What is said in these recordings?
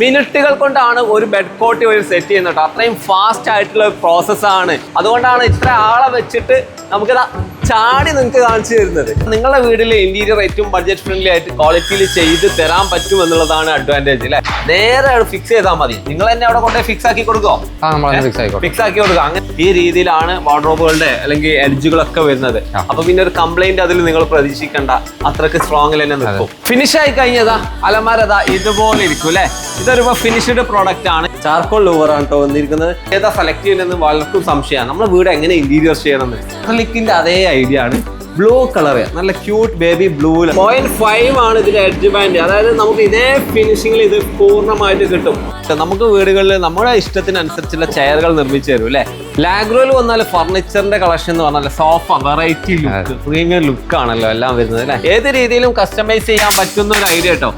മിനിറ്റുകൾ കൊണ്ടാണ് ഒരു ബെഡ് കോട്ടി ഒരു സെറ്റ് ചെയ്യുന്നത് കേട്ടോ. അത്രയും ഫാസ്റ്റ് ആയിട്ടുള്ള പ്രോസസ്സാണ് അതുകൊണ്ടാണ് ഇത്ര ആളെ വെച്ചിട്ട് നമുക്കിതാ ചാടി നിങ്ങൾക്ക് കാണിച്ചു തരുന്നത്. നിങ്ങളുടെ വീട്ടിലെ ഇന്റീരിയർ ഏറ്റവും ബഡ്ജറ്റ് ഫ്രണ്ട്ലി ആയിട്ട് ക്വാളിറ്റിയിൽ ചെയ്ത് തരാൻ പറ്റും എന്നുള്ളതാണ് അഡ്വാന്റേജ് അല്ലെ നേരെ ഫിക്സ് ചെയ്താൽ മതി. നിങ്ങൾ തന്നെ അവിടെ കൊണ്ടേ ഫിക്സ് ആക്കി കൊടുക്കോ നമ്മൾ ഫിക്സ് ആക്കി കൊടുക്കുക അങ്ങനെ ഈ രീതിയിലാണ് വാർഡ്രോബുകളുടെ അല്ലെങ്കിൽ എഡ്ജുകളൊക്കെ വരുന്നത്. അപ്പൊ പിന്നെ ഒരു കംപ്ലൈന്റ് അതിൽ നിങ്ങൾ പ്രതീക്ഷിക്കേണ്ട. അത്രയ്ക്ക് സ്ട്രോങ്ങിൽ തന്നെ നിൽക്കും. ഫിനിഷ് ആയി കഴിഞ്ഞതാ അലമാരതാ ഇതുപോലെ ഇരിക്കും അല്ലെ ഇതൊരു ഫിനിഷ്ഡ് പ്രോഡക്റ്റ് ആണ്. ചാർക്കോൾ ലൂവർ ആണ് കേട്ടോ വന്നിരിക്കുന്നത്. ഏതാ സെലക്ട് ചെയ്യുന്നത് വളർക്കും സംശയമാണ്. നമ്മുടെ വീട് എങ്ങനെ ഇന്റീരിയർ ചെയ്യണമെന്ന്. അക്രലിക്കിന്റെ അതേ ഐഡിയ ആണ്. ബ്ലൂ കളർ നല്ല cute baby blue point five ആണ് ഇതിന്റെ എഡ്ജ് ബാൻഡ് അതായത് നമുക്ക് ഇതേ ഫിനിഷിംഗിൽ ഇത് പൂർണമായിട്ട് കിട്ടും. നമുക്ക് വീടുകളിൽ നമ്മുടെ ഇഷ്ടത്തിനനുസരിച്ചുള്ള ചെയറുകൾ നിർമ്മിച്ചു തരും അല്ലേ? ലാഗ്രോയിൽ വന്നാൽ ഫർണിച്ചറിന്റെ കളക്ഷൻ എന്ന് പറഞ്ഞാൽ sofa variety look premium look ആണല്ലോ എല്ലാം വരുന്നത് അല്ലേ? ഏത് രീതിയിലും കസ്റ്റമൈസ് ചെയ്യാൻ പറ്റുന്ന ഒരു ഐഡിയ കേട്ടോ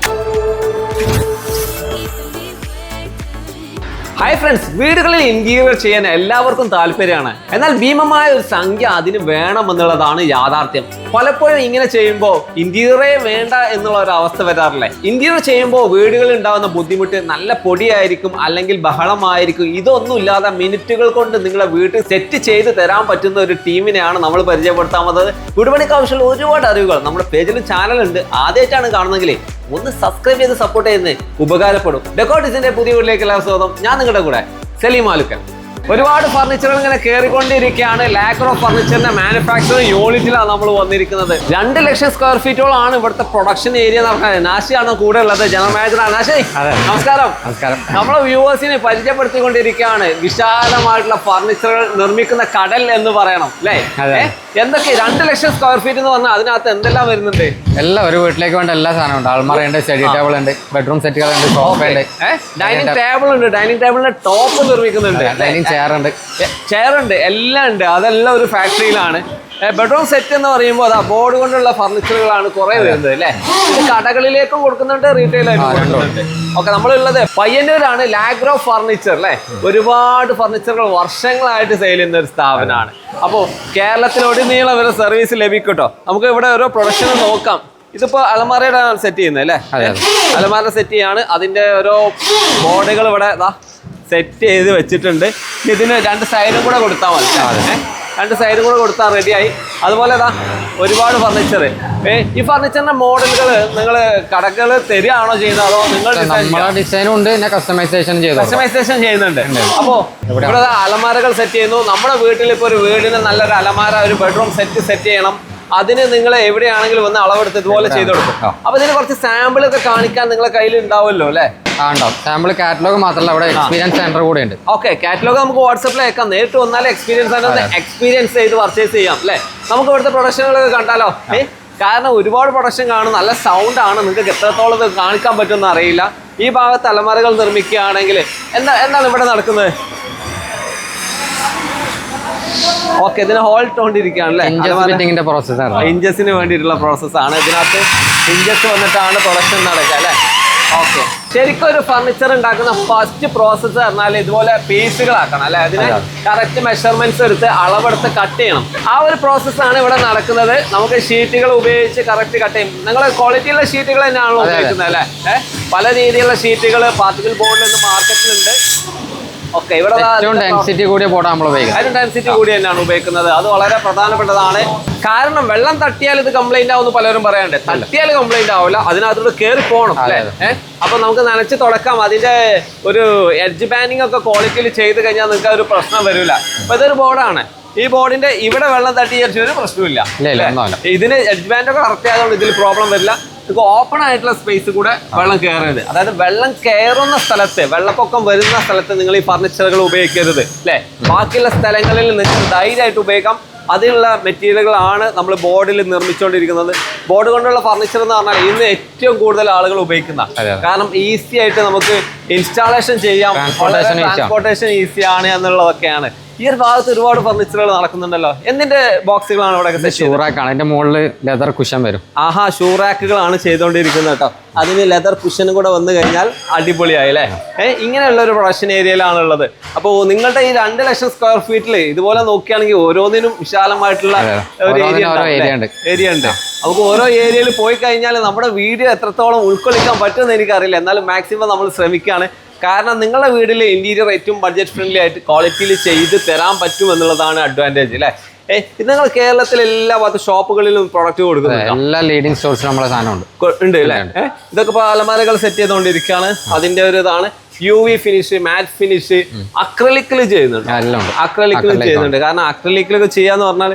ഹായ് ഫ്രണ്ട്സ് വീടുകളിൽ ഇന്റീരിയർ ചെയ്യാൻ എല്ലാവർക്കും താല്പര്യമാണ്. എന്നാൽ ഭീമമായ ഒരു സംഖ്യ അതിന് വേണമെന്നുള്ളതാണ് യാഥാർത്ഥ്യം. പലപ്പോഴും ഇങ്ങനെ ചെയ്യുമ്പോൾ ഇന്റീരിയറേ വേണ്ട എന്നുള്ള ഒരു അവസ്ഥ വരാറില്ലേ? ഇന്റീരിയർ ചെയ്യുമ്പോൾ വീടുകളിൽ ഉണ്ടാകുന്ന ബുദ്ധിമുട്ട് നല്ല പൊടിയായിരിക്കും അല്ലെങ്കിൽ ബഹളമായിരിക്കും. ഇതൊന്നും ഇല്ലാതെ മിനിറ്റുകൾ കൊണ്ട് നിങ്ങളെ വീട്ടിൽ സെറ്റ് ചെയ്ത് തരാൻ പറ്റുന്ന ഒരു ടീമിനെയാണ് നമ്മൾ പരിചയപ്പെടുത്താൻ വന്നത് വീടുപണിക്ക് ആവശ്യമുള്ള ഒരുപാട് അറിവുകൾ നമ്മുടെ പേജിലും ചാനലുണ്ട്. ആദ്യമായിട്ടാണ് കാണുന്നെങ്കിൽ ഒന്ന് സബ്സ്ക്രൈബ് ചെയ്ത് സപ്പോർട്ട് ചെയ്യുന്നത് ഉപകാരപ്പെടും. ഡെക്കോട്ടിസിന്റെ പുതിയ വീട്ടിലേക്ക് എല്ലാവർക്കും സ്വാഗതം. ഞാൻ നിങ്ങളുടെ കൂടെ? സലീം ആലുക്കൻ ഒരുപാട് ഫർണിച്ചറുകൾ ഇങ്ങനെ കയറിക്കൊണ്ടിരിക്കുകയാണ് ലാക്രോ ഫർണിച്ചറിന്റെ മാനുഫാക്ചറിംഗ് യൂണിറ്റിലാണ് നമ്മൾ വന്നിരിക്കുന്നത്. രണ്ട് ലക്ഷം സ്ക്വയർ ഫീറ്റോളാണ് ഇവിടുത്തെ പ്രൊഡക്ഷൻ ഏരിയ നടക്കുന്നത് നാശിയാണ് കൂടെ ഉള്ളത്. ജനറൽ മാനേജർ നാശി നമസ്കാരം. നമസ്കാരം. നമ്മളെ വ്യൂവേഴ്സിനെ പരിചയപ്പെടുത്തിക്കൊണ്ടിരിക്കുകയാണ്. വിശാലമായിട്ടുള്ള ഫർണിച്ചറുകൾ നിർമ്മിക്കുന്ന കടൽ എന്ന് പറയണം അല്ലേ? എന്തൊക്കെ രണ്ട് ലക്ഷം സ്ക്വയർ ഫീറ്റ് എന്ന് പറഞ്ഞാൽ അതിനകത്ത് എന്തെല്ലാം വരുന്നുണ്ട്? എല്ലാം ഒരു വീട്ടിലേക്ക് വേണ്ട എല്ലാ സാധനവും ഉണ്ട്. അൾമാറയുണ്ട് സ്റ്റഡി ടേബിൾ ഉണ്ട് ബെഡ്റൂം സെറ്റുകളുണ്ട് സോഫ ഉണ്ട്. ഡൈനിങ് ടേബിൾ ഉണ്ട്. ഡൈനിങ് ടേബിളിന്റെ ടോപ്പ് നിർമ്മിക്കുന്നുണ്ട്. ഡൈനിങ് ചെയർ ഉണ്ട്. ചെയർ ഉണ്ട്. എല്ലാം ഉണ്ട്. അതെല്ലാം ഒരു ഫാക്ടറിയിലാണ് ബെഡ്റൂം സെറ്റ് എന്ന് പറയുമ്പോൾ അതാ ബോർഡ് കൊണ്ടുള്ള ഫർണിച്ചറുകളാണ് കുറെ വരുന്നത് അല്ലേ? കടകളിലേക്കും കൊടുക്കുന്നുണ്ട് റീറ്റെയിൽ ആയിട്ട് കൊടുക്കുന്നുണ്ട്. ഓക്കെ നമ്മളുള്ളത് പയ്യന്നൂരാണ് ലാഗ്രോ ഫർണിച്ചർ അല്ലേ? ഒരുപാട് ഫർണിച്ചറുകൾ വർഷങ്ങളായിട്ട് സെയിൽ ചെയ്യുന്ന ഒരു സ്ഥാപനമാണ്. അപ്പോൾ കേരളത്തിലൊടിനീളം വരെ സർവീസ് ലഭിക്കും കേട്ടോ നമുക്ക് ഇവിടെ ഓരോ പ്രൊഡക്ഷൻ നോക്കാം. ഇതിപ്പോ അലമാരയുടെ സെറ്റ് ചെയ്യുന്നത് അല്ലേ. അലമാര സെറ്റ് ചെയ്യാണ്. അതിന്റെ ഓരോ ബോർഡുകൾ ഇവിടെ സെറ്റ് ചെയ്ത് വെച്ചിട്ടുണ്ട്. ഇതിന് രണ്ട് സൈഡും കൂടെ കൊടുത്താൽ മതി. ഏ? രണ്ട് സൈഡും കൂടെ കൊടുത്താൽ റെഡിയായി അതുപോലെ ഇതാ ഒരുപാട് ഫർണിച്ചർ ഈ ഫർണിച്ചറിന്റെ മോഡലുകൾ നിങ്ങൾ കടകൾ തരികയാണോ ചെയ്യുന്നത് അതോ നിങ്ങൾ ഡിസൈൻ ഡിസൈനും ഉണ്ട് പിന്നെ കസ്റ്റമൈസേഷൻ ചെയ്തു. കസ്റ്റമൈസേഷൻ ചെയ്യുന്നുണ്ട്. അപ്പോ ഇവിടെ അലമാരകൾ സെറ്റ് ചെയ്യുന്നു. നമ്മുടെ വീട്ടിൽ ഇപ്പോൾ ഒരു വീടിന് നല്ലൊരു അലമാര ഒരു ബെഡ്റൂം സെറ്റ് സെറ്റ് ചെയ്യണം. അതിന് നിങ്ങൾ എവിടെയാണെങ്കിലും വന്ന് അളവെടുത്ത് ഇതുപോലെ ചെയ്തു കൊടുക്കും. അപ്പോൾ അപ്പൊ ഇതിന് കുറച്ച് സാമ്പിളൊക്കെ കാണിക്കാൻ നിങ്ങളെ കയ്യിൽ ഉണ്ടാവുമല്ലോ അല്ലേ? ആ സാമ്പിൾ കാറ്റലോഗ് മാത്രമല്ല അവിടെ എക്സ്പീരിയൻസ് സെന്റർ കൂടെ ഉണ്ട്. ഓക്കെ കാറ്റലോഗ് നമുക്ക് വാട്സപ്പിൽ അയക്കാം. നേരിട്ട് വന്നാൽ എക്സ്പീരിയൻസ് സെന്റർ എക്സ്പീരിയൻസ് ചെയ്ത് പർച്ചേസ് ചെയ്യാം അല്ലേ? നമുക്ക് ഇവിടുത്തെ പ്രൊഡക്ഷനുകളൊക്കെ കണ്ടാലോ? കാരണം ഒരുപാട് പ്രൊഡക്ഷൻ കാണും നല്ല സൗണ്ട് ആണ്. നിങ്ങൾക്ക് എത്രത്തോളം ഇത് കാണിക്കാൻ പറ്റുമെന്ന് അറിയില്ല. ഈ ഭാഗത്ത് അലമാരകൾ നിർമ്മിക്കുകയാണെങ്കിൽ എന്താ എന്താണ് ഇവിടെ നടക്കുന്നത്? ഓക്കെ ഇതിന് ഹോൾ ഇട്ടുകൊണ്ടിരിക്കുകയാണല്ലേ പ്രോസസ് ആണ്. ഇഞ്ചസിന് വേണ്ടിയിട്ടുള്ള പ്രോസസ്സാണ് ഇതിനകത്ത് ഇഞ്ചസ് വന്നിട്ടാണ് പ്രൊഡക്ഷൻ നടക്കുക അല്ലേ? ഓക്കെ. ശരിക്കും ഒരു ഫർണിച്ചർ ഉണ്ടാക്കുന്ന ഫസ്റ്റ് പ്രോസസ്സ് പറഞ്ഞാൽ ഇതുപോലെ പീസുകളാക്കണം അല്ലെ? അതിന് അതെ. കറക്റ്റ് മെഷർമെന്റ്സ് എടുത്ത് അളവെടുത്ത് കട്ട് ചെയ്യണം. ആ ഒരു പ്രോസസ്സാണ് ഇവിടെ നടക്കുന്നത്. നമുക്ക് ഷീറ്റുകൾ ഉപയോഗിച്ച് കറക്റ്റ് കട്ട് ചെയ്യും. നിങ്ങൾ ക്വാളിറ്റിയുള്ള ഷീറ്റുകൾ അതെ. ഉപയോഗിക്കുന്നത് അല്ലെ? പല രീതിയിലുള്ള ഷീറ്റുകൾ പാർട്ടിക്കൽ ബോർഡിൽ നിന്ന് മാർക്കറ്റിലുണ്ട് ഓക്കെ ഇവിടെ ഏറ്റവും ഡെൻസിറ്റി കൂടി പോടാ നമ്മൾ ഉപയോഗിക്കുന്നത്. അതിന് ഡെൻസിറ്റി കൂടി തന്നെയാണ് ഉപയോഗിക്കുന്നത്. അത് വളരെ പ്രധാനപ്പെട്ടതാണ്. കാരണം വെള്ളം തട്ടിയാൽ ഇത് കംപ്ലൈന്റ് ആവുമെന്ന് പലരും പറയാണ്ട് തട്ടിയാൽ കംപ്ലൈന്റ് ആവില്ല അതിനകത്തോട് കയറി പോകണം അല്ലേ? അപ്പൊ നമുക്ക് നനച്ച് തുടക്കാം. അതിന്റെ ഒരു എഡ്ജ് ബാനിങ് ഒക്കെ ക്വാളിറ്റിയിൽ ചെയ്ത് കഴിഞ്ഞാൽ നിങ്ങൾക്ക് ഒരു പ്രശ്നം വരില്ല അപ്പൊ ഇതൊരു ബോർഡാണ് ഈ ബോർഡിന്റെ ഇവിടെ വെള്ളം തട്ടി ഒരു പ്രശ്നമില്ല. ഇതിന് എഡ്ജ് ബാൻഡ് ഒക്കെ കറക്റ്റ് ആയതുകൊണ്ട് ഇതിൽ പ്രോബ്ലം വരില്ല. നിങ്ങൾക്ക് ഓപ്പൺ ആയിട്ടുള്ള സ്പേസ് കൂടെ വെള്ളം കയറരുത് അതായത് വെള്ളം കയറുന്ന സ്ഥലത്ത് വെള്ളപ്പൊക്കം വരുന്ന സ്ഥലത്ത് നിങ്ങൾ ഈ ഫർണിച്ചറുകൾ ഉപയോഗിക്കരുത് അല്ലേ? ബാക്കിയുള്ള സ്ഥലങ്ങളിൽ നിങ്ങൾക്ക് ധൈര്യമായിട്ട് ഉപയോഗിക്കാം. അതിനുള്ള മെറ്റീരിയലുകളാണ് നമ്മൾ ബോർഡിൽ നിർമ്മിച്ചുകൊണ്ടിരിക്കുന്നത്. ബോർഡ് കൊണ്ടുള്ള ഫർണിച്ചർ എന്ന് പറഞ്ഞാൽ ഇന്ന് ഏറ്റവും കൂടുതൽ ആളുകൾ ഉപയോഗിക്കുന്ന. കാരണം ഈസി ആയിട്ട് നമുക്ക് ഇൻസ്റ്റാളേഷൻ ചെയ്യാം. ട്രാൻസ്പോർട്ടേഷൻ ഈസിയാണ് എന്നുള്ളതൊക്കെയാണ്. ഈ ഒരു ഭാഗത്ത് ഒരുപാട് ഫർണിച്ചറുകൾ നടക്കുന്നുണ്ടല്ലോ. എന്തിന്റെ ബോക്സുകളാണ് ഇവിടെ ഷൂറാക്കാണ്. അതിന്റെ മുകളിൽ ലെതർ കുഷൻ വരും. ആഹാ ഷൂറാക്കുകളാണ് ചെയ്തുകൊണ്ടിരിക്കുന്നത് കേട്ടോ. അതിന് ലെതർ കുഷനും കൂടെ വന്നു കഴിഞ്ഞാൽ അടിപൊളിയായി അല്ലേ? ഏഹ് ഇങ്ങനെയുള്ള ഒരു പ്രൊഡക്ഷൻ ഏരിയയിലാണുള്ളത് അപ്പോൾ നിങ്ങളുടെ ഈ രണ്ട് ലക്ഷം സ്ക്വയർ ഫീറ്റിൽ ഇതുപോലെ നോക്കുകയാണെങ്കിൽ ഓരോന്നിനും വിശാലമായിട്ടുള്ള ഒരു ഏരിയ ഉണ്ട്. ഏരിയ ഉണ്ട്. നമുക്ക് ഓരോ ഏരിയയിൽ പോയി കഴിഞ്ഞാൽ നമ്മുടെ വീഡിയോ എത്രത്തോളം ഉൾക്കൊള്ളിക്കാൻ പറ്റുമെന്ന് എനിക്കറിയില്ല. എന്നാലും മാക്സിമം നമ്മൾ ശ്രമിക്കുകയാണ്. കാരണം നിങ്ങളുടെ വീടിൽ ഇന്റീരിയർ ഏറ്റവും ബഡ്ജറ്റ് ഫ്രണ്ട്ലി ആയിട്ട് ക്വാളിറ്റിയിൽ ചെയ്ത് തരാൻ പറ്റും എന്നുള്ളതാണ് അഡ്വാന്റേജ് അല്ലേ ഇത് നിങ്ങൾ കേരളത്തിലെ എല്ലാ ഭാഗത്ത് ഷോപ്പുകളിലും പ്രൊഡക്റ്റ് കൊടുക്കുന്നുണ്ട്? എല്ലാ ലീഡിംഗ് സ്റ്റോർസിലും നമ്മളെ സാധനമുണ്ട്. ഉണ്ട് അല്ലേ ഇതൊക്കെ ഇപ്പൊ അലമാരകൾ സെറ്റ് ചെയ്തുകൊണ്ടിരിക്കുകയാണ് അതിന്റെ ഒരു ഇതാണ് U V finish matte finish അക്രലിക്കിൽ ചെയ്യുന്നുണ്ട്. അക്രലിക്കിൽ ചെയ്യുന്നുണ്ട്. കാരണം അക്രലിക്കിലൊക്കെ ചെയ്യാന്ന് പറഞ്ഞാൽ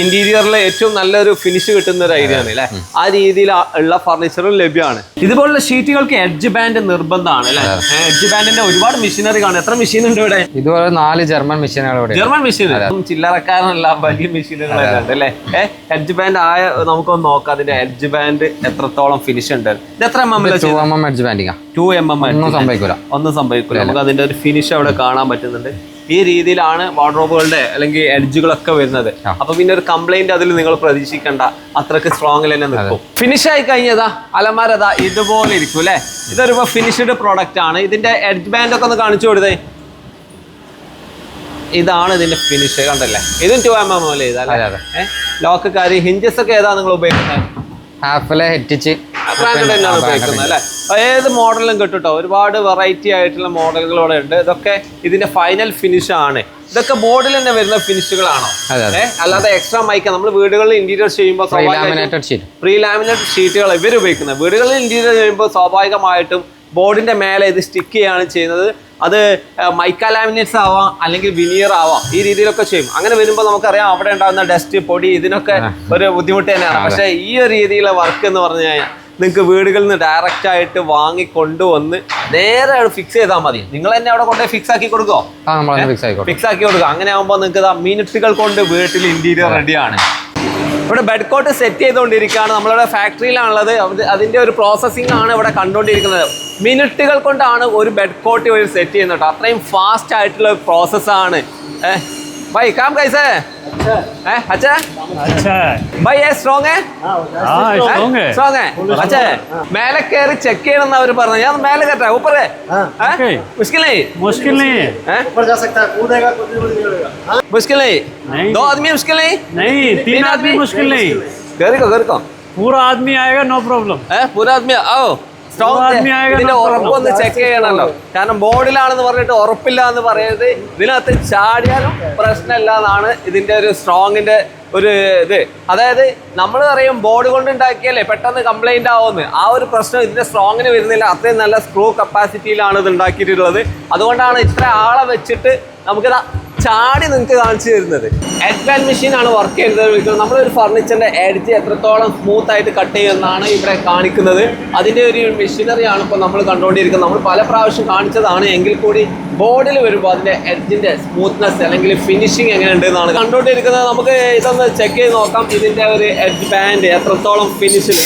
ഇന്റീരിയറിലെ ഏറ്റവും നല്ലൊരു ഫിനിഷ് കിട്ടുന്ന ഒരു ഐഡിയ ആണ് അല്ലേ? ആ രീതിയിൽ ഉള്ള ഫർണിച്ചറും ലഭ്യമാണ്. ഇതുപോലുള്ള ഷീറ്റുകൾക്ക് എഡ്ജ് ബാൻഡ് നിർബന്ധമാണ് അല്ലേ? എഡ്ജ് ബാൻഡിന്റെ ഒരുപാട് മെഷീനറി കാണും. എത്ര മെഷീൻ ഉണ്ട് ഇവിടെ? ഇതുപോലെ നാല് ജർമ്മൻ മെഷീനുകൾ. ജർമ്മൻ മെഷീൻ ചില്ലറക്കാരനല്ല വലിയ മെഷീനുകളൊക്കെ ഉണ്ട് അല്ലേ? എഡ്ജ് ബാൻഡ് ആയ നമുക്കൊന്ന് നോക്കാം അതിന്റെ എഡ്ജ് ബാൻഡ് എത്രത്തോളം ഫിനിഷ് ഉണ്ട്. ഇത് എത്ര M M two M M edge ബാൻഡിങ്ങാ two M M ഒന്നും സംഭവിക്കില്ല ഒന്നും സംഭവിക്കില്ല നമുക്ക് അതിന്റെ ഒരു ഫിനിഷ് അവിടെ കാണാൻ പറ്റുന്നുണ്ട്. ഈ രീതിയിലാണ് വാർഡ്രോബുകളുടെ അല്ലെങ്കിൽ എഡ്ജുകളൊക്കെ വരുന്നത്. അപ്പൊ പിന്നെ ഒരു കംപ്ലൈന്റ് അതിൽ നിങ്ങൾ പ്രതീക്ഷിക്കേണ്ട. അത്രയ്ക്ക് സ്ട്രോങ്ങിൽ തന്നെ നിൽക്കും. ഫിനിഷ് ആയി കഴിഞ്ഞതാ അലമാരതാ ഇതുപോലെ ഇരിക്കും അല്ലെ? ഇതൊരു ഫിനിഷ്ഡ് പ്രോഡക്റ്റ് ആണ്. ഇതിന്റെ എഡ്ജ് ബാൻഡ് ഒക്കെ ഒന്ന് കാണിച്ചു കൊടുത്തേ. ഇതാണ് ഇതിന്റെ ഫിനിഷ് കണ്ടല്ലേ? ഇതും ടു എം എം പോലെ. ഏഹ് ലോക്ക് കാര്യം ഹിഞ്ചസ് ഒക്കെ ഏതാ നിങ്ങൾ ഉപയോഗിക്കുന്നത്? ഹാഫിലെ ഹെറ്റിച്ച്. ബ്രാൻഡ് തന്നെയാണ് ഉപയോഗിക്കുന്നത് അല്ലേ? ഏത് മോഡലും കിട്ടും ട്ടോ. ഒരുപാട് വെറൈറ്റി ആയിട്ടുള്ള മോഡലുകൾ ഇവിടെ ഉണ്ട്. ഇതൊക്കെ ഇതിന്റെ ഫൈനൽ ഫിനിഷ് ആണ്. ഇതൊക്കെ ബോർഡിൽ തന്നെ വരുന്ന ഫിനിഷുകളാണോ? അല്ലാതെ എക്സ്ട്രാ മൈക്ക നമ്മൾ വീടുകളിൽ ഇന്റീരിയർ ചെയ്യുമ്പോൾ പ്രീ ലാമിനേറ്റഡ് ഷീറ്റുകൾ ഇവർ ഉപയോഗിക്കുന്നത്. വീടുകളിൽ ഇന്റീരിയർ ചെയ്യുമ്പോൾ സ്വാഭാവികമായിട്ടും ബോർഡിന്റെ മേലെ ഇത് സ്റ്റിക്ക് ചെയ്യാണ് ചെയ്യുന്നത്. അത് മൈക്ക ലാമിനേറ്റ്സ് ആവാം അല്ലെങ്കിൽ വിനിയർ ആവാം. ഈ രീതിയിലൊക്കെ ചെയ്യും. അങ്ങനെ വരുമ്പോൾ നമുക്കറിയാം അവിടെ ഉണ്ടാകുന്ന ഡസ്റ്റ് പൊടി ഇതിനൊക്കെ ഒരു ബുദ്ധിമുട്ട് തന്നെയാണ്. പക്ഷേ ഈ ഒരു രീതിയിലുള്ള വർക്ക് എന്ന് പറഞ്ഞു കഴിഞ്ഞാൽ നിങ്ങൾക്ക് വീടുകളിൽ നിന്ന് ഡയറക്റ്റ് ആയിട്ട് വാങ്ങി കൊണ്ടുവന്ന് നേരെ ഫിക്സ് ചെയ്താൽ മതി. നിങ്ങൾ തന്നെ അവിടെ കൊണ്ടുപോയി ഫിക്സ് ആക്കി കൊടുക്കോ? ഫിക്സ് ആക്കി കൊടുക്കുക അങ്ങനെ ആകുമ്പോൾ നിങ്ങൾക്ക് മിനിറ്റുകൾ കൊണ്ട് വീട്ടിൽ ഇന്റീരിയർ റെഡിയാണ് ഇവിടെ ബെഡ് കോട്ട് സെറ്റ് ചെയ്തുകൊണ്ടിരിക്കുകയാണ്. നമ്മളിവിടെ ഫാക്ടറിയിലാണുള്ളത് അതിന്റെ അതിന്റെ ഒരു പ്രോസസ്സിംഗ് ആണ് ഇവിടെ കണ്ടുകൊണ്ടിരിക്കുന്നത്. മിനിറ്റുകൾ കൊണ്ടാണ് ഒരു ബെഡ് കോട്ട് ഒരു സെറ്റ് ചെയ്യുന്നത് കേട്ടോ. അത്രയും ഫാസ്റ്റ് ആയിട്ടുള്ള ഒരു പ്രോസസ്സാണ് भाई काम कैसे है हैं? अच्छा है? अच्छा है भाई ये स्ट्रॉन्ग है हाँ स्ट्रॉन्ग है സ്ട്രോങ് अच्छा है മേലെ കയറി ചെക്ക് ചെയ്യണം അവർ പറഞ്ഞു ഞാൻ മേലെ കയറ്റാ ऊपर है Okay. मुश्किल नहीं मुश्किल नहीं है हैं? ऊपर जा सकता है कूदेगा कुछ भी नहीं मिलेगा मुश्किल नहीं नहीं। दो आदमी मुश्किल नहीं नहीं तीन आदमी मुश्किल नहीं കയറിക്കോ കയറിക്കോ पूरा आदमी आएगा नो प्रॉब्लम ഏഹ് പുരാത്മ ഓ സ്ട്രോങ് പുരാത്മ ആയ ഇതിന്റെ ഉറപ്പൊന്ന് ചെക്ക് ചെയ്യണമല്ലോ കാരണം ബോർഡിലാണെന്ന് പറഞ്ഞിട്ട് ഉറപ്പില്ല എന്ന് പറയുന്നത് ഇതിനകത്ത് ചാടിയാലും പ്രശ്നമില്ല എന്നാണ് ഇതിന്റെ ഒരു സ്ട്രോങ്ങിന്റെ ഒരു ഇത്. അതായത് നമ്മൾ അറിയും ബോർഡ് കൊണ്ട് ഉണ്ടാക്കിയല്ലേ പെട്ടെന്ന് കംപ്ലൈന്റ് ആവുമെന്ന്. ആ ഒരു പ്രശ്നം ഇതിന്റെ സ്ട്രോങ്ങിന് വരുന്നില്ല. അത്രയും നല്ല സ്ക്രൂ കപ്പാസിറ്റിയിലാണ് ഇത് ഉണ്ടാക്കിയിട്ടുള്ളത്. അതുകൊണ്ടാണ് ഇത്ര ആളെ വെച്ചിട്ട് നമുക്കിത് ചാടി നിങ്ങൾക്ക് കാണിച്ചു തരുന്നത്. എഡ്ബാൻഡ് മെഷീൻ ആണ് വർക്ക് ചെയ്യുന്നത് നമ്മളൊരു ഫർണിച്ചറിന്റെ എഡ്ജ് എത്രത്തോളം സ്മൂത്ത് ആയിട്ട് കട്ട് ചെയ്യുമെന്നാണ് ഇവിടെ കാണിക്കുന്നത്. അതിന്റെ ഒരു മെഷീനറി ആണ് ഇപ്പോൾ നമ്മൾ കണ്ടുകൊണ്ടിരിക്കുന്നത്. നമ്മൾ പല പ്രാവശ്യം കാണിച്ചതാണ്. എങ്കിൽ കൂടി ബോർഡിൽ വരുമ്പോൾ അതിന്റെ എഡ്ജിന്റെ സ്മൂത്ത്നെസ് അല്ലെങ്കിൽ ഫിനിഷിംഗ് എങ്ങനെ ഉണ്ട് എന്നാണ് കണ്ടുകൊണ്ടിരിക്കുന്നത്. നമുക്ക് ഇതൊന്ന് ചെക്ക് ചെയ്ത് നോക്കാം. ഇതിന്റെ ഒരു എഡ്ജ് ബാൻഡ് എത്രത്തോളം ഫിനിഷിൽ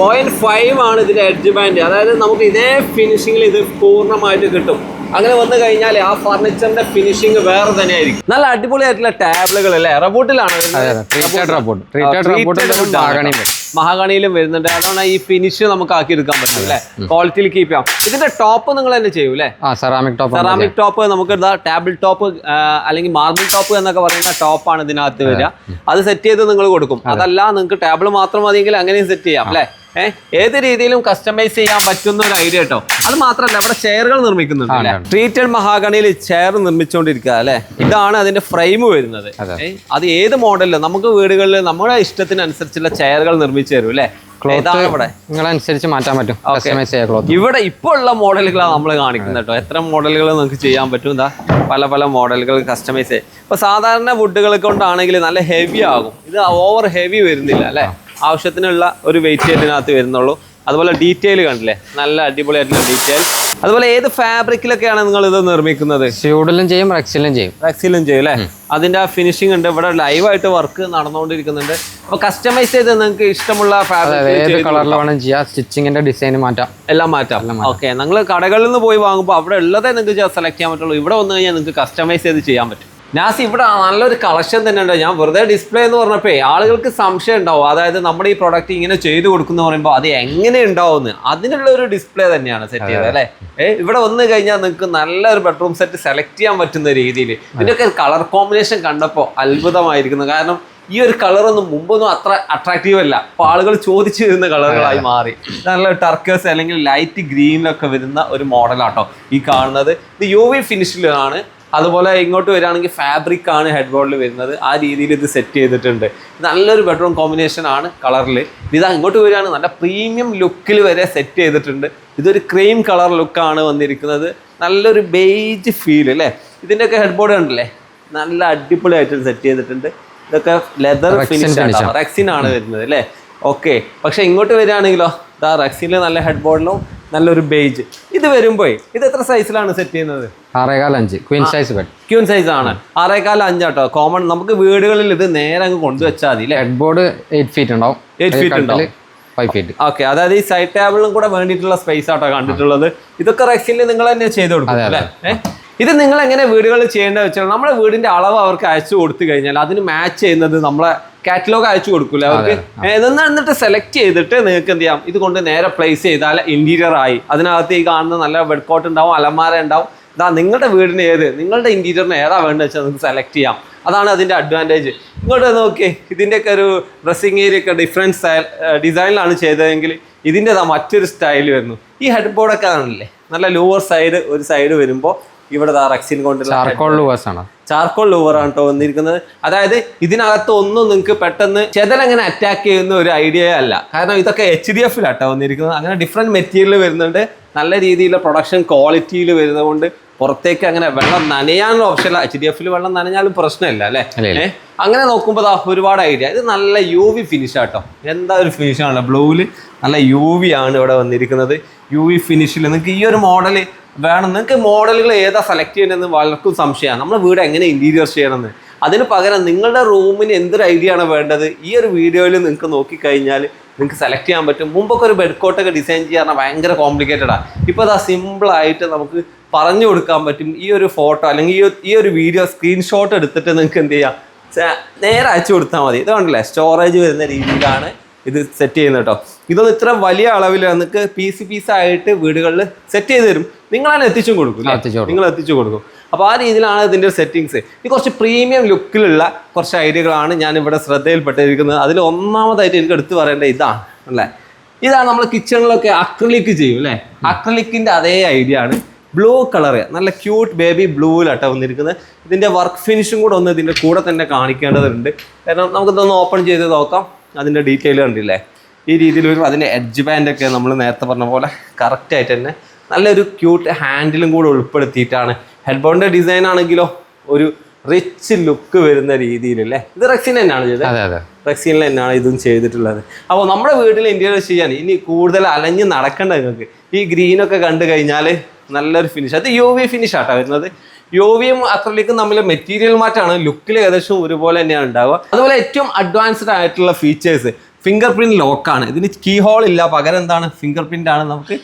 പോയിന്റ് ഫൈവ് ആണ് ഇതിന്റെ എഡ്ജ് ബാൻഡ് അതായത് നമുക്ക് ഇതേ ഫിനിഷിങ്ങിൽ ഇത് പൂർണമായിട്ട് കിട്ടും. അങ്ങനെ വന്നു കഴിഞ്ഞാൽ ആ ഫർണിച്ചറിന്റെ ഫിനിഷിംഗ് വേറെ തന്നെയായിരിക്കും. നല്ല അടിപൊളിയായിട്ടുള്ള ടാബ്ലുകൾ അല്ലേ റബോട്ടിലാണ് മഹാഗണിയിലും. വരുന്നുണ്ട്. അതാണ് ഈ ഫിനിഷ് നമുക്ക് ആക്കി എടുക്കാൻ പറ്റും അല്ലേ? ക്വാളിറ്റിയിൽ കീപ്പ് ചെയ്യാം. ഇതിന്റെ ടോപ്പ് നിങ്ങൾ തന്നെ ചെയ്യൂ അല്ലേ? സെറാമിക് ടോപ്പ് സെറാമിക് ടോപ്പ് നമുക്ക് ടേബിൾ ടോപ്പ് അല്ലെങ്കിൽ മാർബിൾ ടോപ്പ് എന്നൊക്കെ പറയുന്ന ടോപ്പാണ് ഇതിനകത്ത് വരിക. അത് സെറ്റ് ചെയ്ത് നിങ്ങൾ കൊടുക്കും. അതല്ല നിങ്ങൾക്ക് ടേബിൾ മാത്രം മതിയെങ്കിൽ അങ്ങനെയും സെറ്റ് ചെയ്യാം അല്ലേ? ഏത് രീതിയിലും കസ്റ്റമൈസ് ചെയ്യാൻ പറ്റുന്ന ഒരു ഐഡിയ കേട്ടോ അത് മാത്രമല്ല ഇവിടെ ചെയറുകൾ നിർമ്മിക്കുന്നുണ്ട് ട്രീറ്റഡ് മഹാഗണിയിൽ ചെയർ നിർമ്മിച്ചുകൊണ്ടിരിക്കുക അല്ലെ? ഇതാണ് അതിന്റെ ഫ്രെയിം വരുന്നത്. അത്. ഏത് മോഡലിലും നമുക്ക് വീടുകളിൽ നമ്മുടെ ഇഷ്ടത്തിനനുസരിച്ചുള്ള ചെയറുകൾ നിർമ്മിച്ചു തരും അല്ലെ? നിങ്ങളനുസരിച്ച് മാറ്റാൻ പറ്റും ഇവിടെ ഇപ്പോൾ ഉള്ള മോഡലുകളാണ് നമ്മൾ കാണിക്കുന്നത് കേട്ടോ എത്ര മോഡലുകൾ നമുക്ക് ചെയ്യാൻ പറ്റും എന്താ പല പല മോഡലുകൾ കസ്റ്റമൈസ് ചെയ്യാം. ഇപ്പൊ സാധാരണ വുഡുകൾ കൊണ്ടാണെങ്കിൽ നല്ല ഹെവി ആകും. ഇത് ഓവർ ഹെവി വരുന്നില്ല അല്ലേ? ആവശ്യത്തിനുള്ള ഒരു വെയിറ്റ് ഇതിനകത്ത് വരുന്നുള്ളൂ. അതുപോലെ ഡീറ്റെയിൽ കണ്ടില്ലേ? നല്ല അടിപൊളിയായിട്ടുള്ള ഡീറ്റെയിൽ അതുപോലെ ഏത് ഫാബ്രിക്കിലൊക്കെയാണ് നിങ്ങൾ ഇത് നിർമ്മിക്കുന്നത്? സ്യൂഡിലും ചെയ്യും റെക്സിലും ചെയ്യും. റെക്സിലും ചെയ്യും അല്ലേ? അതിന്റെ ആ ഫിനിഷിംഗ് ഉണ്ട്. ഇവിടെ ലൈവായിട്ട് വർക്ക് നടന്നുകൊണ്ടിരിക്കുന്നുണ്ട്. അപ്പൊ കസ്റ്റമൈസ് ചെയ്ത് നിങ്ങൾക്ക് ഇഷ്ടമുള്ള ഏത് ഫാബ്രിക് കളറിൽ വേണം ചെയ്യാം. സ്റ്റിച്ചിങ്ങിന്റെ ഡിസൈൻ മാറ്റാം. എല്ലാം മാറ്റാം. ഓക്കെ നിങ്ങൾ കടകളിൽ നിന്ന് പോയി വാങ്ങുമ്പോൾ അവിടെ ഉള്ളതേ നിങ്ങൾക്ക് സെലക്ട് ചെയ്യാൻ പറ്റുള്ളൂ. ഇവിടെ വന്നു കഴിഞ്ഞാൽ നിങ്ങൾക്ക് കസ്റ്റമൈസ് ചെയ്ത് ചെയ്യാൻ പറ്റും. നാസ് ഇവിടെ നല്ലൊരു കളക്ഷൻ തന്നെ ഉണ്ട്? ഞാൻ വെറുതെ ഡിസ്പ്ലേ എന്ന് പറഞ്ഞപ്പോൾ ആളുകൾക്ക് സംശയം ഉണ്ടാവും. അതായത് നമ്മുടെ ഈ പ്രൊഡക്റ്റ് ഇങ്ങനെ ചെയ്തു കൊടുക്കുന്ന പറയുമ്പോൾ അത് എങ്ങനെ ഉണ്ടാവുമെന്ന്. അതിനുള്ള ഒരു ഡിസ്പ്ലേ തന്നെയാണ് സെറ്റ് ചെയ്തത് അല്ലേ? ഇവിടെ വന്നു കഴിഞ്ഞാൽ നിങ്ങൾക്ക് നല്ലൊരു ബെഡ്റൂം സെറ്റ് സെലക്ട് ചെയ്യാൻ പറ്റുന്ന രീതിയിൽ. ഇതിന്റെയൊക്കെ കളർ കോമ്പിനേഷൻ കണ്ടപ്പോൾ അത്ഭുതമായിരിക്കുന്നു. കാരണം ഈ ഒരു കളറൊന്നും മുമ്പൊന്നും അത്ര അട്രാക്റ്റീവ് അല്ല. അപ്പൊ ആളുകൾ ചോദിച്ചു വരുന്ന കളറുകളായി മാറി. നല്ല ടർക്കേഴ്സ് അല്ലെങ്കിൽ ലൈറ്റ് ഗ്രീനിലൊക്കെ വരുന്ന ഒരു മോഡലാട്ടോ ഈ കാണുന്നത്. ഇത് യു വി ഫിനിഷിലാണ് അതുപോലെ ഇങ്ങോട്ട് വരികയാണെങ്കിൽ ഫാബ്രിക് ആണ് ഹെഡ് ബോർഡിൽ വരുന്നത്. ആ രീതിയിൽ ഇത് സെറ്റ് ചെയ്തിട്ടുണ്ട്. നല്ലൊരു ബെഡ്റൂം കോമ്പിനേഷൻ ആണ് കളറിൽ ഇതാ ഇങ്ങോട്ട് വരികയാണ് നല്ല പ്രീമിയം ലുക്കിൽ വരെ സെറ്റ് ചെയ്തിട്ടുണ്ട്. ഇതൊരു ക്രീം കളർ ലുക്കാണ് വന്നിരിക്കുന്നത്. നല്ലൊരു ബേജ് ഫീൽ അല്ലേ ഇതിന്റെയൊക്കെ ഹെഡ് ബോർഡ് ഉണ്ടല്ലേ നല്ല അടിപൊളിയായിട്ട് സെറ്റ് ചെയ്തിട്ടുണ്ട്. ഇതൊക്കെ ലെതർ ഫിനിഷ് ആണ് റെക്സിൻ ആണ് വരുന്നത് അല്ലേ ഓക്കെ പക്ഷേ ഇങ്ങോട്ട് വരികയാണെങ്കിലോ ഇതാ റെക്സിനിൽ നല്ല ഹെഡ് ബോർഡിലും നല്ലൊരു ബേജ് ഇത് വരുമ്പോൾ ഇത് എത്ര സൈസിലാണ് സെറ്റ് ചെയ്യുന്നത്? ആറേകാൽ അഞ്ച് queen size bed queen size ആണ്. ആറേകാൽ അഞ്ചാട്ടോ കോമൺ നമുക്ക് വീടുകളിൽ ഇത് നേരെ അങ്ങ് കൊണ്ടുവച്ചാൽ മതി അല്ലേ? ഹെഡ് ബോർഡ് എയ്റ്റ് ഫീറ്റ് ഉണ്ടാവും എയ്റ്റ് ഫീറ്റ് ഉണ്ടാവും. ഫൈവ് ഫീറ്റ് ഓക്കെ അതായത് ഈ സൈഡ് ടേബിളും കൂടെ വേണ്ടിയിട്ടുള്ള സ്പേസ് ആട്ടോ കണ്ടിട്ടുള്ളത്. ഇതൊക്കെ റഷ്യയിൽ നിങ്ങൾ തന്നെ ചെയ്ത് കൊടുക്കും അല്ലേ? ഇത് നിങ്ങൾ എങ്ങനെ വീടുകളിൽ ചെയ്യേണ്ടത് വെച്ചാൽ നമ്മുടെ വീടിന്റെ അളവ് അവർക്ക് അയച്ചു കൊടുത്തു കഴിഞ്ഞാൽ അതിന് മാച്ച് ചെയ്യുന്നത് നമ്മളെ കാറ്റലോഗ് അയച്ചു കൊടുക്കില്ല അവർക്ക് ഇതെന്ന് എന്നിട്ട് സെലക്ട് ചെയ്തിട്ട് നിങ്ങൾക്ക് എന്ത് ചെയ്യാം? ഇത് കൊണ്ട് നേരെ പ്ലേസ് ചെയ്താൽ ഇന്റീരിയർ ആയി. അതിനകത്ത് ഈ കാണുന്ന നല്ല ബെഡ് കോട്ട് ഉണ്ടാവും അലമാര ഉണ്ടാവും. ഇതാ നിങ്ങളുടെ വീടിന് ഏത്? നിങ്ങളുടെ ഇന്റീരിയറിന് ഏതാ വേണ്ടത് വെച്ചാൽ നിങ്ങൾക്ക് സെലക്ട് ചെയ്യാം. അതാണ് അതിന്റെ അഡ്വാന്റേജ് ഇങ്ങോട്ട് നോക്കി ഇതിന്റെയൊക്കെ ഒരു ഡ്രസ്സിങ് ഏരിയ ഒക്കെ ഡിഫറെന്റ് സ്റ്റൈൽ ഡിസൈനിലാണ് ചെയ്തതെങ്കിൽ ഇതിന്റെതാ മറ്റൊരു സ്റ്റൈൽ വരുന്നു. ഈ ഹെഡ് ബോർഡൊക്കെ ആണല്ലേ? നല്ല ലോവർ സൈഡ് ഒരു സൈഡ് വരുമ്പോൾ ഇവിടെ ആ റക്സിൻ കൊണ്ടുള്ള ചാർക്കോൾ ലൂവേഴ്സ് ആണ്? ചാർക്കോൾ ലൂവർ ആണ് കേട്ടോ വന്നിരിക്കുന്നത്. അതായത് ഇതിനകത്ത് ഒന്നും നിങ്ങൾക്ക് പെട്ടെന്ന് ചെതലങ്ങനെ അറ്റാക്ക് ചെയ്യുന്ന ഒരു ഐഡിയ അല്ല. കാരണം ഇതൊക്കെ എച്ച് ഡി എഫിലാട്ടോ വന്നിരിക്കുന്നത്. അങ്ങനെ ഡിഫറെന്റ് മെറ്റീരിയൽ വരുന്നുണ്ട്. നല്ല രീതിയിലുള്ള പ്രൊഡക്ഷൻ ക്വാളിറ്റിയിൽ വരുന്നതുകൊണ്ട് പുറത്തേക്ക് അങ്ങനെ വെള്ളം നനയാനുള്ള ഓപ്ഷൻ എച്ച് ഡി എഫിൽ വെള്ളം നനഞ്ഞാലും പ്രശ്നമില്ല അല്ലേ? അങ്ങനെ നോക്കുമ്പോൾ ദാ ഒരുപാട് ഐഡിയ ഇത് നല്ല യു വി ഫിനിഷ് ആട്ടോ. എന്താ ഒരു ഫിനിഷ് ആണ് ബ്ലൂവിൽ നല്ല യു വി ആണ് ഇവിടെ വന്നിരിക്കുന്നത്. യു വി ഫിനിഷിൽ നിങ്ങൾക്ക് ഈ ഒരു മോഡൽ വേണം. നിങ്ങൾക്ക് മോഡലുകൾ ഏതാ സെലക്ട് ചെയ്യണമെന്ന് വളർക്കും സംശയമാണ്. നമ്മുടെ വീട് എങ്ങനെ ഇന്റീരിയർ ചെയ്യണമെന്ന്. അതിന് പകരം നിങ്ങളുടെ റൂമിന് എന്തൊരു ഐഡിയ ആണ് വേണ്ടത്? ഈ ഒരു വീഡിയോയിൽ നിങ്ങൾക്ക് നോക്കിക്കഴിഞ്ഞാൽ നിങ്ങൾക്ക് സെലക്ട് ചെയ്യാൻ പറ്റും. മുമ്പൊക്കെ ഒരു ബെഡ് കോട്ടൊക്കെ ഡിസൈൻ ചെയ്യാൻ ഭയങ്കര കോംപ്ലിക്കേറ്റഡാണ് ഇപ്പോൾ അതാ സിമ്പിളായിട്ട് നമുക്ക് പറഞ്ഞു കൊടുക്കാൻ പറ്റും. ഈ ഒരു ഫോട്ടോ അല്ലെങ്കിൽ ഈ ഒരു- വീഡിയോ സ്ക്രീൻഷോട്ട് എടുത്തിട്ട് നിങ്ങൾക്ക് എന്ത് ചെയ്യാം? നേരെ അയച്ചു കൊടുത്താൽ മതി. ഇത് കണ്ടില്ലേ? സ്റ്റോറേജ് വരുന്ന രീതിയിലാണ് ഇത് സെറ്റ് ചെയ്യുന്നത് കേട്ടോ ഇതൊന്നും ഇത്ര വലിയ അളവിൽ നിങ്ങൾക്ക് പീസ് പീസ് ആയിട്ട് വീടുകളിൽ സെറ്റ് ചെയ്ത് തരും. നിങ്ങളാണ് എത്തിച്ചും കൊടുക്കും അല്ലേ? എത്തിച്ചു കൊടുക്കും. നിങ്ങൾ എത്തിച്ചു കൊടുക്കും. അപ്പോൾ ആ രീതിയിലാണ് ഇതിന്റെ സെറ്റിങ്സ് ഇത് കുറച്ച് പ്രീമിയം ലുക്കിലുള്ള കുറച്ച് ഐഡിയകളാണ് ഞാൻ ഇവിടെ ശ്രദ്ധയിൽപ്പെട്ടിരിക്കുന്നത്. അതിൽ ഒന്നാമതായിട്ട് എനിക്ക് എടുത്തു പറയേണ്ട ഇതാണ് അല്ലേ? ഇതാണ് നമ്മൾ കിച്ചണിലൊക്കെ അക്രലിക്ക് ചെയ്യും അല്ലേ അക്രലിക്കിന്റെ അതേ ഐഡിയ ആണ്. ബ്ലൂ കളർ നല്ല ക്യൂട്ട് ബേബി ബ്ലൂവിലാട്ടോ വന്നിരിക്കുന്നത്. ഇതിന്റെ വർക്ക് ഫിനിഷും കൂടെ ഒന്ന് ഇതിന്റെ കൂടെ തന്നെ കാണിക്കേണ്ടതുണ്ട്. കാരണം നമുക്കിതൊന്ന് ഓപ്പൺ ചെയ്ത് നോക്കാം. അതിന്റെ ഡീറ്റെയിൽ കണ്ടില്ലേ? ഈ രീതിയിൽ വരും അതിന്റെ എഡ്ജ് ബാൻഡൊക്കെ നമ്മൾ നേരത്തെ പറഞ്ഞ പോലെ കറക്റ്റായിട്ട് തന്നെ നല്ലൊരു ക്യൂട്ട് ഹാൻഡിലും കൂടെ ഉൾപ്പെടുത്തിയിട്ടാണ്. ഹെഡ് ബോണിന്റെ ഡിസൈൻ ആണെങ്കിലോ ഒരു റിച്ച് ലുക്ക് വരുന്ന രീതിയിലല്ലേ? ഇത് റെക്സിൻ തന്നെയാണ് ചെയ്തത്. റെക്സീനിൽ തന്നെയാണ് ഇതും ചെയ്തിട്ടുള്ളത്. അപ്പോൾ നമ്മുടെ വീട്ടിൽ ഇന്റീരിയർ ചെയ്യാൻ ഇനി കൂടുതൽ അലഞ്ഞ് നടക്കേണ്ട നിങ്ങൾക്ക്. ഈ ഗ്രീനൊക്കെ കണ്ടു കഴിഞ്ഞാൽ നല്ലൊരു ഫിനിഷ് അത് യു വി ഫിനിഷ് ആട്ടോ വരുന്നത്. യു വിയും അക്രലിക്കും തമ്മിൽ മെറ്റീരിയൽ മാറ്റാണ് ലുക്കിൽ ഏകദേശം ഒരുപോലെ തന്നെയാണ് ഉണ്ടാവുക. അതുപോലെ ഏറ്റവും അഡ്വാൻസ്ഡ് ആയിട്ടുള്ള ഫീച്ചേഴ്സ് ഫിംഗർ പ്രിന്റ് ലോക്കാണ് ഇതിന് കീ ഹോൾ ഇല്ല. പകരം എന്താണ്? ഫിംഗർ പ്രിന്റ് ആണ് നമുക്ക്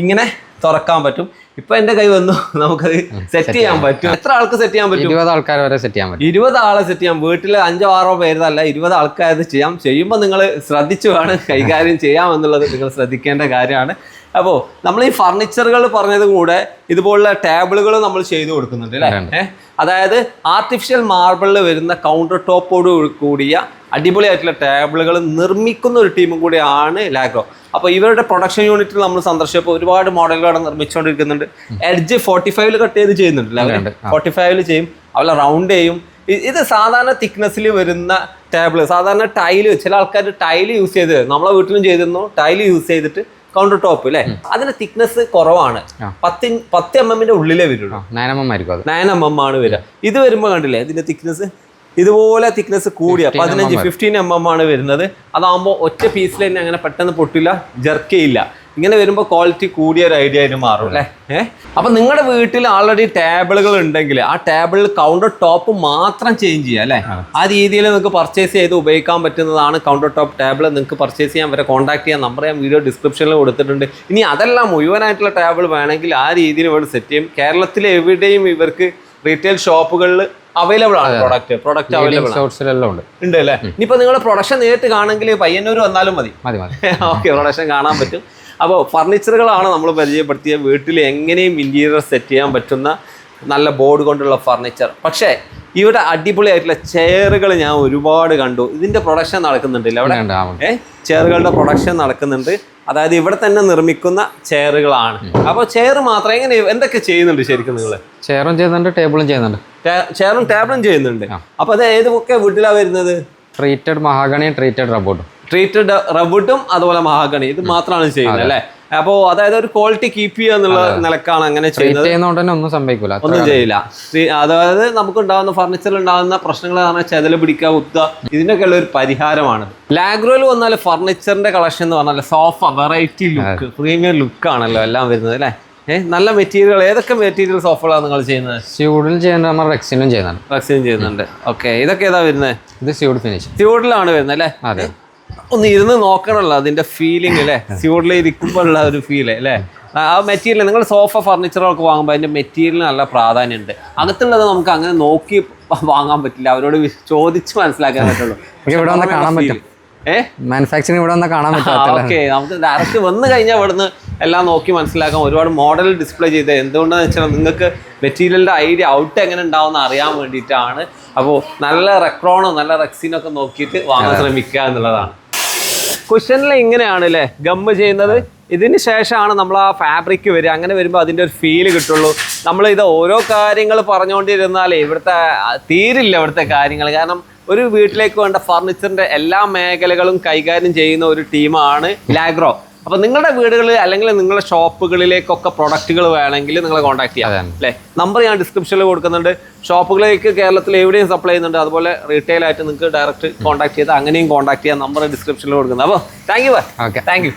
ഇങ്ങനെ തുറക്കാൻ പറ്റും. ഇപ്പൊ എന്റെ കൈ വന്നു. നമുക്കത് സെറ്റ് ചെയ്യാൻ പറ്റും. എത്ര ആൾക്ക് സെറ്റ് ചെയ്യാൻ പറ്റും? ഇരുപത് ആൾക്കാർ വരെ സെറ്റ് ചെയ്യാൻ പറ്റും. ഇരുപത് ആളെ സെറ്റ് ചെയ്യാം. വീട്ടിൽ അഞ്ചോ ആറോ പേരതല്ല ഇരുപത് ആൾക്കാരത് ചെയ്യാം. ചെയ്യുമ്പോൾ നിങ്ങൾ ശ്രദ്ധിച്ചു വേണം കൈകാര്യം ചെയ്യാം എന്നുള്ളത് നിങ്ങൾ ശ്രദ്ധിക്കേണ്ട കാര്യമാണ്. അപ്പോൾ നമ്മൾ ഈ ഫർണിച്ചറുകൾ പറഞ്ഞതും കൂടെ ഇതുപോലുള്ള ടേബിളുകൾ നമ്മൾ ചെയ്തു കൊടുക്കുന്നുണ്ട് അല്ലേ? അതായത് ആർട്ടിഫിഷ്യൽ മാർബിളിൽ വരുന്ന കൗണ്ടർ ടോപ്പോട് കൂടിയ അടിപൊളിയായിട്ടുള്ള ടേബിളുകൾ നിർമ്മിക്കുന്ന ഒരു ടീമും കൂടിയാണ് ലാഗ്രോ. അപ്പോൾ ഇവരുടെ പ്രൊഡക്ഷൻ യൂണിറ്റിൽ നമ്മൾ സന്ദർശിച്ചപ്പോൾ ഒരുപാട് മോഡലുകൾ നിർമ്മിച്ചുകൊണ്ടിരിക്കുന്നുണ്ട്. എഡ്ജ് ഫോർട്ടി ഫൈവിൽ കട്ട് ചെയ്ത് ചെയ്യുന്നുണ്ട് അവർ. ഫോർട്ടി ഫൈവിൽ ചെയ്യും. അവളെ റൗണ്ട് ചെയ്യും. ഇത് സാധാരണ തിക്നെസ്സിൽ വരുന്ന ടേബിൾ സാധാരണ ടൈൽ ചില ആൾക്കാർ ടൈൽ യൂസ് ചെയ്ത് നമ്മളെ വീട്ടിലും ചെയ്തിരുന്നു ടൈൽ യൂസ് ചെയ്തിട്ട് കൗണ്ടർ ടോപ്പ് അല്ലേ? അതിന്റെ തിക്നെസ് കുറവാണ്. പത്ത് പത്ത് എം എമ്മിന്റെ ഉള്ളിലേ വരുള്ളൂ. നയൻ എം എം ആയിരിക്കും നയൻ എം എം ആണ് വരിക. ഇത് വരുമ്പോൾ കണ്ടില്ലേ ഇതിന്റെ തിക്നെസ് ഇതുപോലെ തിക്നെസ് കൂടിയ 15 പതിനഞ്ച് ഫിഫ്റ്റീൻ എം എം ആണ് വരുന്നത്. അതാകുമ്പോൾ ഒറ്റ പീസിൽ തന്നെ അങ്ങനെ പെട്ടെന്ന് പൊട്ടില്ല ജർക്ക് ചെയ്യില്ല. ഇങ്ങനെ വരുമ്പോൾ ക്വാളിറ്റി കൂടിയ ഒരു ഐഡിയ ആയിട്ട് മാറും അല്ലേ? ഏഹ് അപ്പം നിങ്ങളുടെ വീട്ടിൽ ആൾറെഡി ടേബിളുകൾ ഉണ്ടെങ്കിൽ ആ ടേബിളിൽ കൗണ്ടർ ടോപ്പ് മാത്രം ചേഞ്ച് ചെയ്യുക അല്ലേ? ആ. രീതിയിൽ നിങ്ങൾക്ക് പർച്ചേസ് ചെയ്ത് ഉപയോഗിക്കാൻ പറ്റുന്നതാണ് കൗണ്ടർ ടോപ്പ് ടേബിൾ നിങ്ങൾക്ക് പർച്ചേസ് ചെയ്യാൻ വരെ കോൺടാക്ട് ചെയ്യാൻ നമ്പർ ഞാൻ വീഡിയോ ഡിസ്ക്രിപ്ഷനിൽ കൊടുത്തിട്ടുണ്ട്. ഇനി അതെല്ലാം മുഴുവനായിട്ടുള്ള ടേബിൾ വേണമെങ്കിൽ ആ രീതിയിൽ ഇവിടെ സെറ്റ് ചെയ്യും. കേരളത്തിൽ എവിടെയും ഇവർക്ക് റീറ്റെയിൽ ഷോപ്പുകളിൽ അവൈലബിൾ ആണ് പ്രോഡക്റ്റ് പ്രോഡക്റ്റ് അവൈലബിൾ ഷോർട്സിലെല്ലാം ഉണ്ട്. ഉണ്ട് അല്ലേ ഇനിയിപ്പോൾ നിങ്ങൾ പ്രൊഡക്ഷൻ നേരിട്ട് കാണണമെങ്കിൽ പയ്യന്നൂർ വന്നാലും മതി. മതി മതി. ഓക്കെ പ്രൊഡക്ഷൻ കാണാൻ പറ്റും. അപ്പോൾ ഫർണിച്ചറുകളാണ് നമ്മൾ പരിചയപ്പെടുത്തിയ വീട്ടിൽ എങ്ങനെയും ഇന്റീരിയർ സെറ്റ് ചെയ്യാൻ പറ്റുന്ന നല്ല ബോർഡ് കൊണ്ടുള്ള ഫർണിച്ചർ പക്ഷേ ഇവിടെ അടിപൊളിയായിട്ടുള്ള ചെയറുകൾ ഞാൻ ഒരുപാട് കണ്ടു. ഇതിന്റെ പ്രൊഡക്ഷൻ നടക്കുന്നുണ്ടല്ലേ അവിടെ? ചെയറുകളുടെ പ്രൊഡക്ഷൻ നടക്കുന്നുണ്ട്. അതായത് ഇവിടെ തന്നെ നിർമ്മിക്കുന്ന ചെയറുകളാണ്. അപ്പോൾ ചെയർ മാത്രം എങ്ങനെ എന്തൊക്കെ ചെയ്യുന്നുണ്ട് ശരിക്കും നിങ്ങൾ ചെയറും ചെയ്യുന്നുണ്ട് ടേബിളും ചെയ്യുന്നുണ്ട്. ചെയറും ടേബിളും ചെയ്യുന്നുണ്ട്. അപ്പൊ അത് ഏതൊക്കെ വീട്ടിലാണ് വരുന്നത്? ട്രീറ്റഡ് മഹാഗണിയും ട്രീറ്റഡ് റബ്ബോട്ടും ട്രീറ്റഡ് റബ്ബുട്ടും അതുപോലെ മഹാഗണി ഇത് മാത്രമാണ് ചെയ്യുന്നത് അല്ലേ? അപ്പോ അതായത് ഒരു ക്വാളിറ്റി കീപ്പ് ചെയ്യുക എന്നുള്ള നിലക്കാണ് അങ്ങനെ ചെയ്യുന്നത്. ഒന്നും സംഭവിക്കില്ല ഒന്നും ചെയ്യില്ല. അതായത് നമുക്ക് ഉണ്ടാകുന്ന ഫർണിച്ചറിൽ ഉണ്ടാകുന്ന പ്രശ്നങ്ങൾ കാരണം ചെതൽ പിടിക്കുക കുത്തുക ഇതിനൊക്കെ ഉള്ള ഒരു പരിഹാരമാണ് ലാഗ്രോയിൽ വന്നാൽ ഫർണിച്ചറിന്റെ കളക്ഷൻ എന്ന് പറഞ്ഞാൽ sofa variety look premium look ആണല്ലോ എല്ലാം വരുന്നത് അല്ലേ? ഏഹ് നല്ല മെറ്റീരിയൽ ഏതൊക്കെ മെറ്റീരിയൽ സോഫകളാണ് നിങ്ങൾ ചെയ്യുന്നത്? സ്യൂഡിൽ ചെയ്യുന്നത് നമ്മൾ റെക്സിനും ചെയ്യുന്നുണ്ട്. റെക്സിനും ചെയ്യുന്നുണ്ട്. ഓക്കെ ഇതൊക്കെ ഏതാ വരുന്നത്? ഇത് സ്യൂഡ് ഫിനിഷ് സ്യൂഡിലാണ് വരുന്നത് അല്ലേ? അതെ. ഒന്ന് ഇരുന്ന് നോക്കണമല്ലോ അതിന്റെ ഫീലിംഗ് അല്ലേ സ്യൂഡിൽ ഇരിക്കുമ്പോഴുള്ള ഒരു ഫീൽ അല്ലേ ആ മെറ്റീരിയൽ നിങ്ങൾ സോഫ ഫർണിച്ചറൊക്കെ വാങ്ങുമ്പോൾ അതിന്റെ മെറ്റീരിയലിന് നല്ല പ്രാധാന്യമുണ്ട് അകത്തുള്ളത് നമുക്ക് അങ്ങനെ നോക്കി വാങ്ങാൻ പറ്റില്ല. അവരോട് ചോദിച്ച് മനസ്സിലാക്കാൻ പറ്റുള്ളൂ. ഇവിടെ കാണാൻ പറ്റും. മാനുഫാക്ചറിങ് ഇവിടെ വന്നാൽ കാണാൻ ഓക്കെ നമുക്ക് ഡയറക്റ്റ് വന്ന് കഴിഞ്ഞാൽ ഇവിടുന്ന് എല്ലാം നോക്കി മനസ്സിലാക്കാം. ഒരുപാട് മോഡൽ ഡിസ്പ്ലേ ചെയ്ത് എന്തുകൊണ്ടാന്ന് വെച്ചാൽ നിങ്ങൾക്ക് മെറ്റീരിയലിന്റെ ഐഡിയ ഔട്ട് എങ്ങനെ ഉണ്ടാവുമെന്ന് അറിയാൻ വേണ്ടിയിട്ടാണ് അപ്പോൾ നല്ല റെക്രോണോ നല്ല റെക്സിനോ ഒക്കെ നോക്കിയിട്ട് വാങ്ങാൻ ശ്രമിക്കുക എന്നുള്ളതാണ്. കുഷനിൽ ഇങ്ങനെയാണ് അല്ലേ ഗമ്മ് ചെയ്യുന്നത്? ഇതിന് ശേഷമാണ് നമ്മൾ ആ ഫാബ്രിക് വരിക. അങ്ങനെ വരുമ്പോൾ അതിന്റെ ഒരു ഫീൽ കിട്ടുള്ളൂ. നമ്മൾ ഇത് ഓരോ കാര്യങ്ങൾ പറഞ്ഞുകൊണ്ടിരുന്നാലേ ഇവിടുത്തെ തീരില്ല ഇവിടുത്തെ കാര്യങ്ങൾ കാരണം ഒരു വീട്ടിലേക്ക് വേണ്ട ഫർണിച്ചറിന്റെ എല്ലാ മേഖലകളും കൈകാര്യം ചെയ്യുന്ന ഒരു ടീമാണ് ലാഗ്രോ അപ്പൊ നിങ്ങളുടെ വീടുകളിൽ അല്ലെങ്കിൽ നിങ്ങളുടെ ഷോപ്പുകളിലേക്കൊക്കെ പ്രൊഡക്റ്റുകൾ വേണമെങ്കിൽ നിങ്ങൾ കോൺടാക്ട് ചെയ്യാം. അല്ലേ? നമ്പർ ഞാൻ ഡിസ്ക്രിപ്ഷനിൽ കൊടുക്കുന്നുണ്ട്. ഷോപ്പുകളിലേക്ക് കേരളത്തിൽ എവിടെയും സപ്ലൈ ചെയ്യുന്നുണ്ട്. അതുപോലെ റീറ്റെയിൽ ആയിട്ട് നിങ്ങൾക്ക് ഡയറക്റ്റ് കോൺടാക്ട് ചെയ്ത് അങ്ങനെയും കോൺടാക്ട് ചെയ്യാം. നമ്പർ ഡിസ്ക്രിപ്ഷനിൽ കൊടുക്കുന്നത് അപ്പോൾ താങ്ക് യു. Thank you